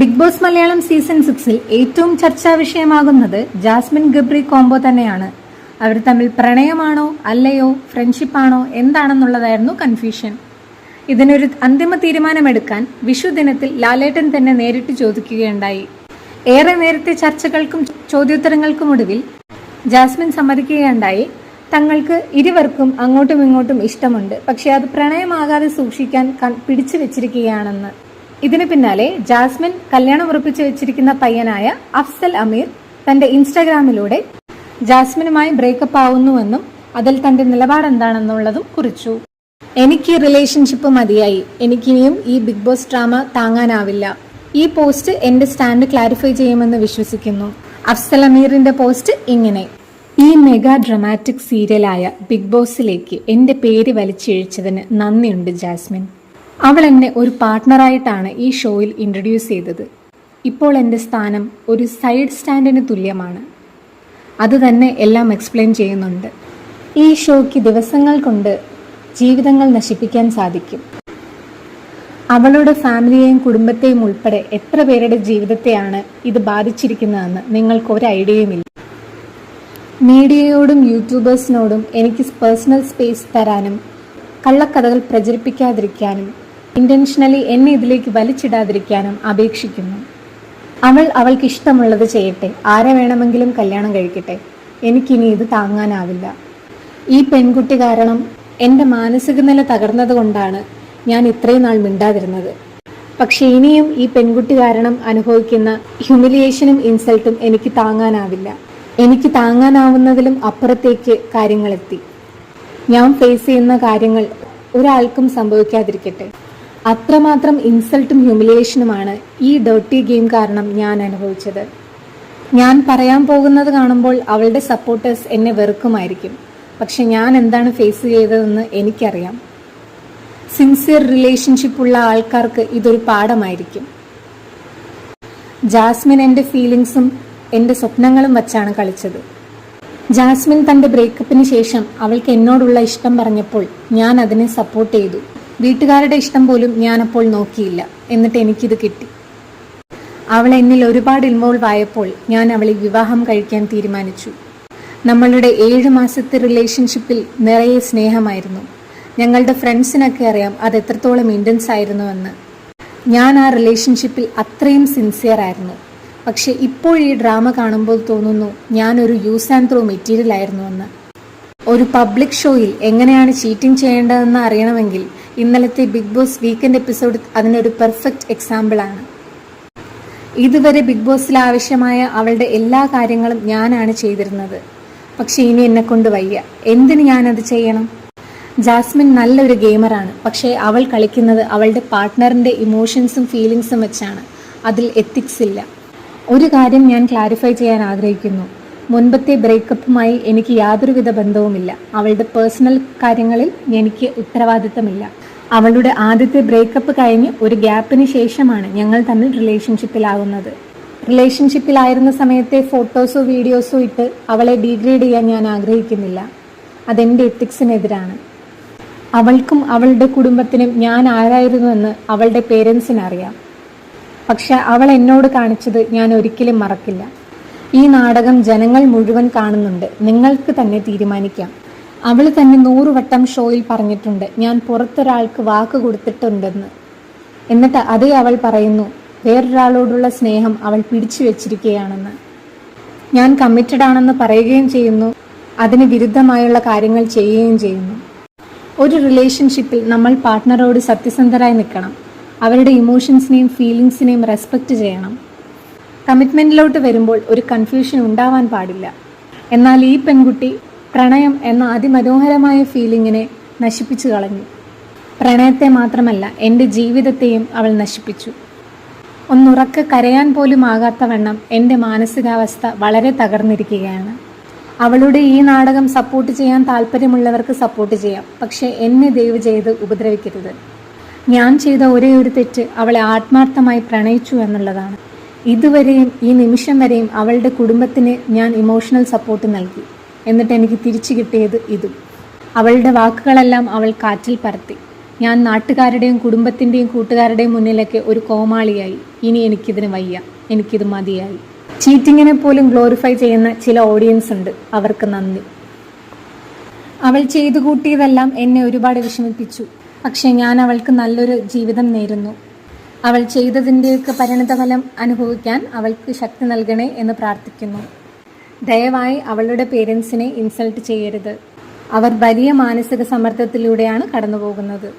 Big boss Malayalam season സിക്സിൽ ഏറ്റവും ചർച്ചാ വിഷയമാകുന്നത് ജാസ്മിൻ ഗബ്രി കോംബോ തന്നെയാണ്. അവർ തമ്മിൽ പ്രണയമാണോ അല്ലയോ ഫ്രണ്ട്ഷിപ്പാണോ എന്താണെന്നുള്ളതായിരുന്നു കൺഫ്യൂഷൻ ഇതിനൊരു അന്തിമ തീരുമാനമെടുക്കാൻ വിഷു ദിനത്തിൽ ലാലേട്ടൻ തന്നെ നേരിട്ട് ചോദിക്കുകയുണ്ടായി. ഏറെ നേരത്തെ ചർച്ചകൾക്കും ചോദ്യോത്തരങ്ങൾക്കും ഒടുവിൽ ജാസ്മിൻ സമ്മതിക്കുകയുണ്ടായി. തങ്ങൾക്ക് ഇരുവർക്കും അങ്ങോട്ടും ഇങ്ങോട്ടും ഇഷ്ടമുണ്ട്. പക്ഷേ അത് പ്രണയമാകാതെ സൂക്ഷിക്കാൻ പിടിച്ചു വെച്ചിരിക്കുകയാണെന്ന്. ഇതിന് പിന്നാലെ ജാസ്മിൻ കല്യാണം ഉറപ്പിച്ചു വെച്ചിരിക്കുന്ന പയ്യനായ അഫ്സൽ അമീർ തന്റെ ഇൻസ്റ്റാഗ്രാമിലൂടെ ജാസ്മിനുമായി ബ്രേക്കപ്പ് ആവുന്നുവെന്നും അതിൽ തന്റെ നിലപാട് എന്താണെന്നുള്ളതും കുറിച്ചു. എനിക്ക് റിലേഷൻഷിപ്പ് മതിയായി. എനിക്കിനിയും ഈ ബിഗ് ബോസ് ഡ്രാമ താങ്ങാനാവില്ല. ഈ പോസ്റ്റ് എന്റെ സ്റ്റാൻഡ് ക്ലാരിഫൈ ചെയ്യുമെന്ന് വിശ്വസിക്കുന്നു. അഫ്സൽ അമീറിന്റെ പോസ്റ്റ് ഇങ്ങനെ. ഈ മെഗാ ഡ്രമാറ്റിക് സീരിയലായ ബിഗ് ബോസിലേക്ക് എന്റെ പേര് വലിച്ചിഴിച്ചതിന് നന്ദിയുണ്ട് ജാസ്മിൻ. അവൾ എന്നെ ഒരു പാർട്ട്ണറായിട്ടാണ് ഈ ഷോയിൽ ഇൻട്രൊഡ്യൂസ് ചെയ്തത്. ഇപ്പോൾ എന്റെ സ്ഥാനം ഒരു സൈഡ് സ്റ്റാൻഡിന് തുല്യമാണ്. അത് തന്നെ എല്ലാം എക്സ്പ്ലെയിൻ ചെയ്യുന്നുണ്ട്. ഈ ഷോയ്ക്ക് ദിവസങ്ങൾ കൊണ്ട് ജീവിതങ്ങൾ നശിപ്പിക്കാൻ സാധിക്കും. അവളുടെ ഫാമിലിയെയും കുടുംബത്തെയും ഉൾപ്പെടെ എത്ര പേരുടെ ജീവിതത്തെയാണ് ഇത് ബാധിച്ചിരിക്കുന്നതെന്ന് നിങ്ങൾക്ക് ഒരു ഐഡിയയുമില്ല. മീഡിയയോടും യൂട്യൂബേഴ്സിനോടും എനിക്ക് പേഴ്സണൽ സ്പേസ് തരാനും കള്ളക്കഥകൾ പ്രചരിപ്പിക്കാതിരിക്കാനും ഇന്റൻഷനലി എന്നെ ഇതിലേക്ക് വലിച്ചിടാതിരിക്കാനും അപേക്ഷിക്കുന്നു. അവൾ അവൾക്ക് ഇഷ്ടമുള്ളത് ചെയ്യട്ടെ. ആരെ വേണമെങ്കിലും കല്യാണം കഴിക്കട്ടെ. എനിക്കിനി ഇത് താങ്ങാനാവില്ല. ഈ പെൺകുട്ടി കാരണം എന്റെ മാനസിക നില തകർന്നതുകൊണ്ടാണ് ഞാൻ ഇത്രയും നാൾ മിണ്ടാതിരുന്നത്. പക്ഷെ ഇനിയും ഈ പെൺകുട്ടി കാരണം അനുഭവിക്കുന്ന ഹ്യൂമിലിയേഷനും ഇൻസൾട്ടും എനിക്ക് താങ്ങാനാവില്ല. എനിക്ക് താങ്ങാനാവുന്നതിലും അപ്പുറത്തേക്ക് കാര്യങ്ങളെത്തി. ഞാൻ ഫേസ് ചെയ്യുന്ന കാര്യങ്ങൾ ഒരാൾക്കും സംഭവിക്കാതിരിക്കട്ടെ. അത്രമാത്രം ഇൻസൾട്ടും ഹ്യൂമിലിയേഷനുമാണ് ഈ ഡേർട്ടി ഗെയിം കാരണം ഞാൻ അനുഭവിച്ചത്. ഞാൻ പറയാൻ പോകുന്നത് കാണുമ്പോൾ അവളുടെ സപ്പോർട്ടേഴ്സ് എന്നെ വെറുക്കുമായിരിക്കും. പക്ഷെ ഞാൻ എന്താണ് ഫേസ് ചെയ്തതെന്ന് എനിക്കറിയാം. സിൻസിയർ റിലേഷൻഷിപ്പ് ഉള്ള ആൾക്കാർക്ക് ഇതൊരു പാഠമായിരിക്കും. ജാസ്മിൻ എന്റെ ഫീലിങ്സും എന്റെ സ്വപ്നങ്ങളും വച്ചാണ് കളിച്ചത്. ജാസ്മിൻ തന്റെ ബ്രേക്കപ്പിന് ശേഷം അവൾക്ക് എന്നോടുള്ള ഇഷ്ടം പറഞ്ഞപ്പോൾ ഞാൻ അതിനെ സപ്പോർട്ട് ചെയ്തു. വീട്ടുകാരുടെ ഇഷ്ടം പോലും ഞാനപ്പോൾ നോക്കിയില്ല. എന്നിട്ട് എനിക്കിത് കിട്ടി. അവൾ എന്നിൽ ഒരുപാട് ഇൻവോൾവ് ആയപ്പോൾ ഞാൻ അവളെ വിവാഹം കഴിക്കാൻ തീരുമാനിച്ചു. നമ്മളുടെ ഏഴ് മാസത്തെ റിലേഷൻഷിപ്പിൽ നിറയെ സ്നേഹമായിരുന്നു. ഞങ്ങളുടെ ഫ്രണ്ട്സിനൊക്കെ അറിയാം അത് എത്രത്തോളം ഇന്റൻസ് ആയിരുന്നുവെന്ന്. ഞാൻ ആ റിലേഷൻഷിപ്പിൽ അത്രയും സിൻസിയർ ആയിരുന്നു. പക്ഷെ ഇപ്പോൾ ഈ ഡ്രാമ കാണുമ്പോൾ തോന്നുന്നു ഞാനൊരു യൂസ് ആൻഡ് ത്രോ മെറ്റീരിയൽ ആയിരുന്നുവെന്ന്. ഒരു പബ്ലിക് ഷോയിൽ എങ്ങനെയാണ് ചീറ്റിംഗ് ചെയ്യേണ്ടതെന്ന് അറിയണമെങ്കിൽ ഇന്നലത്തെ ബിഗ് ബോസ് വീക്കെൻഡ് എപ്പിസോഡ് അതിനൊരു പെർഫെക്റ്റ് എക്സാമ്പിളാണ്. ഇതുവരെ ബിഗ് ബോസിൽ ആവശ്യമായ അവളുടെ എല്ലാ കാര്യങ്ങളും ഞാനാണ് ചെയ്തിരുന്നത്. പക്ഷേ ഇനി എന്നെ കൊണ്ട് വയ്യ. എന്തിന് ഞാനത് ചെയ്യണം? ജാസ്മിൻ നല്ലൊരു ഗെയിമറാണ്. പക്ഷേ അവൾ കളിക്കുന്നത് അവളുടെ പാർട്ട്ണറിന്റെ ഇമോഷൻസും ഫീലിങ്സും വെച്ചാണ്. അതിൽ എത്തിക്സ് ഇല്ല. ഒരു കാര്യം ഞാൻ ക്ലാരിഫൈ ചെയ്യാൻ ആഗ്രഹിക്കുന്നു. മുൻപത്തെ ബ്രേക്കപ്പുമായി എനിക്ക് യാതൊരുവിധ ബന്ധവുമില്ല. അവളുടെ പേഴ്സണൽ കാര്യങ്ങളിൽ എനിക്ക് ഉത്തരവാദിത്തമില്ല. അവളുടെ ആദ്യത്തെ ബ്രേക്കപ്പ് കഴിഞ്ഞ് ഒരു ഗ്യാപ്പിന് ശേഷമാണ് ഞങ്ങൾ തമ്മിൽ റിലേഷൻഷിപ്പിലാകുന്നത് റിലേഷൻഷിപ്പിലായിരുന്ന സമയത്തെ ഫോട്ടോസോ വീഡിയോസോ ഇട്ട് അവളെ ഡീഗ്രേഡ് ചെയ്യാൻ ഞാൻ ആഗ്രഹിക്കുന്നില്ല. അതെന്റെ എത്തിക്സിനെതിരാണ്. അവൾക്കും അവളുടെ കുടുംബത്തിനും ഞാൻ ആരായിരുന്നുവെന്ന് അവളുടെ പേരൻസിനറിയാം. പക്ഷെ അവൾ എന്നോട് കാണിച്ചത് ഞാൻ ഒരിക്കലും മറക്കില്ല. ഈ നാടകം ജനങ്ങൾ മുഴുവൻ കാണുന്നുണ്ട്. നിങ്ങൾക്ക് തന്നെ തീരുമാനിക്കാം. അവൾ തന്നെ നൂറുവട്ടം ഷോയിൽ പറഞ്ഞിട്ടുണ്ട്. ഞാൻ പുറത്തൊരാൾക്ക് വാക്ക് കൊടുത്തിട്ടുണ്ടെന്ന്. എന്നിട്ട് അതേ അവൾ പറയുന്നു വേറൊരാളോടുള്ള സ്നേഹം അവൾ പിടിച്ചു വെച്ചിരിക്കുകയാണെന്ന്. ഞാൻ കമ്മിറ്റഡ് ആണെന്ന് പറയുകയും ചെയ്യുന്നു അതിന് വിരുദ്ധമായുള്ള കാര്യങ്ങൾ ചെയ്യുകയും ചെയ്യുന്നു. ഒരു റിലേഷൻഷിപ്പിൽ നമ്മൾ പാർട്ട്ണറോട് സത്യസന്ധരായി നിൽക്കണം. അവരുടെ ഇമോഷൻസിനെയും ഫീലിങ്സിനെയും റെസ്പെക്റ്റ് ചെയ്യണം. കമ്മിറ്റ്മെന്റിലോട്ട് വരുമ്പോൾ ഒരു കൺഫ്യൂഷൻ ഉണ്ടാവാൻ പാടില്ല. എന്നാൽ ഈ പെൺകുട്ടി പ്രണയം എന്ന അതിമനോഹരമായ ഫീലിങ്ങിനെ നശിപ്പിച്ചു കളഞ്ഞു. പ്രണയത്തെ മാത്രമല്ല എന്റെ ജീവിതത്തെയും അവൾ നശിപ്പിച്ചു. ഒന്നുറക്ക കരയാൻ പോലും ആകാത്ത വണ്ണം എന്റെ മാനസികാവസ്ഥ വളരെ തകർന്നിരിക്കുകയാണ്. അവളുടെ ഈ നാടകം സപ്പോർട്ട് ചെയ്യാൻ താല്പര്യമുള്ളവർക്ക് സപ്പോർട്ട് ചെയ്യാം പക്ഷേ എന്നെ ദയവ് ചെയ്ത് ഉപദ്രവിക്കരുത്. ഞാൻ ചെയ്ത ഒരേ ഒരു തെറ്റ് അവളെ ആത്മാർത്ഥമായി പ്രണയിച്ചു എന്നുള്ളതാണ്. ഇതുവരെയും ഈ നിമിഷം വരെയും അവളുടെ കുടുംബത്തിന് ഞാൻ ഇമോഷണൽ സപ്പോർട്ട് നൽകി. എന്നിട്ട് എനിക്ക് തിരിച്ചു കിട്ടിയത് ഇതും. അവളുടെ വാക്കുകളെല്ലാം അവൾ കാറ്റിൽ പറത്തി ഞാൻ നാട്ടുകാരുടെയും കുടുംബത്തിന്റെയും കൂട്ടുകാരുടെയും മുന്നിലൊക്കെ ഒരു കോമാളിയായി. ഇനി എനിക്കിതിന് വയ്യ. എനിക്കിത് മതിയായി. ചീറ്റിങ്ങിനെ പോലും ഗ്ലോറിഫൈ ചെയ്യുന്ന ചില ഓഡിയൻസ് ഉണ്ട്. അവർക്ക് നന്ദി. അവൾ ചെയ്തു കൂട്ടിയതെല്ലാം എന്നെ ഒരുപാട് വിഷമിപ്പിച്ചു. പക്ഷെ ഞാൻ അവൾക്ക് നല്ലൊരു ജീവിതം നേരുന്നു. അവൾ ചെയ്തതിന്റെയൊക്കെ പരിണിതഫലം അനുഭവിക്കാൻ അവൾക്ക് ശക്തി നൽകണേ എന്ന് പ്രാർത്ഥിക്കുന്നു. ദയവായി അവളുടെ പേരൻസിനെ ഇൻസൾട്ട് ചെയ്യരുത്. അവർ വലിയ മാനസിക സമ്മർദ്ദത്തിലൂടെയാണ് കടന്നു പോകുന്നത്